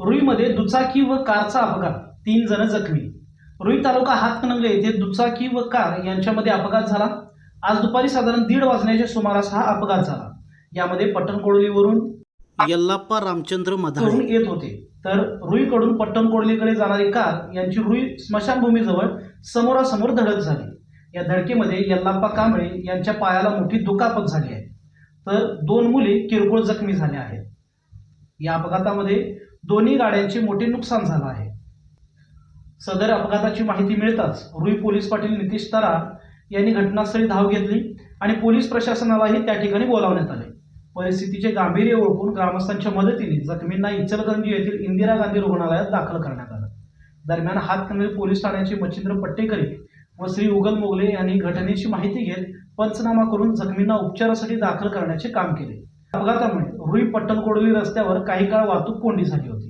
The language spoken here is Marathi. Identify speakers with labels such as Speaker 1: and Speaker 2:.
Speaker 1: रुईमध्ये दुचाकी व कारचा अपघात. तीन जण जखमी. रुई तालुका हातकणंगले येथे दुचाकी व कार यांच्यामध्ये अपघात झाला. आज दुपारी साधारण दीड वाजण्याच्या सुमारास हा अपघात झाला. यामध्ये पट्टणकोडलीवरून यल्लाप्पा रामचंद्र मधारून येत होते. तर रुईकडून पट्टणकोडलीकडे जाणारी कार यांची रुई स्मशानभूमीजवळ समोरासमोर धडक झाली. या धडकेमध्ये यल्लाप्पा कांबळे यांच्या पायाला मोठी दुखापत झाली आहे. तर दोन मुली किरकोळ जखमी झाल्या आहेत. या अपघातामध्ये दोन्ही गाड्यांचे मोठे नुकसान झालं आहे. सदर अपघाताची माहिती मिळताच रुई पोलीस पाटील नितीश तारा यांनी घटनास्थळी धाव घेतली आणि पोलीस प्रशासनालाही त्या ठिकाणी बोलावण्यात आले. परिस्थितीचे गांभीर्य ओळखून ग्रामस्थांच्या मदतीने जखमींना इचलकरंजी येथील इंदिरा गांधी रुग्णालयात दाखल करण्यात आलं. दरम्यान हातकणंगले पोलीस ठाण्याचे मच्छिंद्र पट्टेकरी व श्री उगल मोगले यांनी घटनेची माहिती घेत पंचनामा करून जखमींना उपचारासाठी दाखल करण्याचे काम केले. अपघातामुळे रुई पट्टणकोडली रस्त्यावर काही काळ वाहतूक कोंडी झाली होती.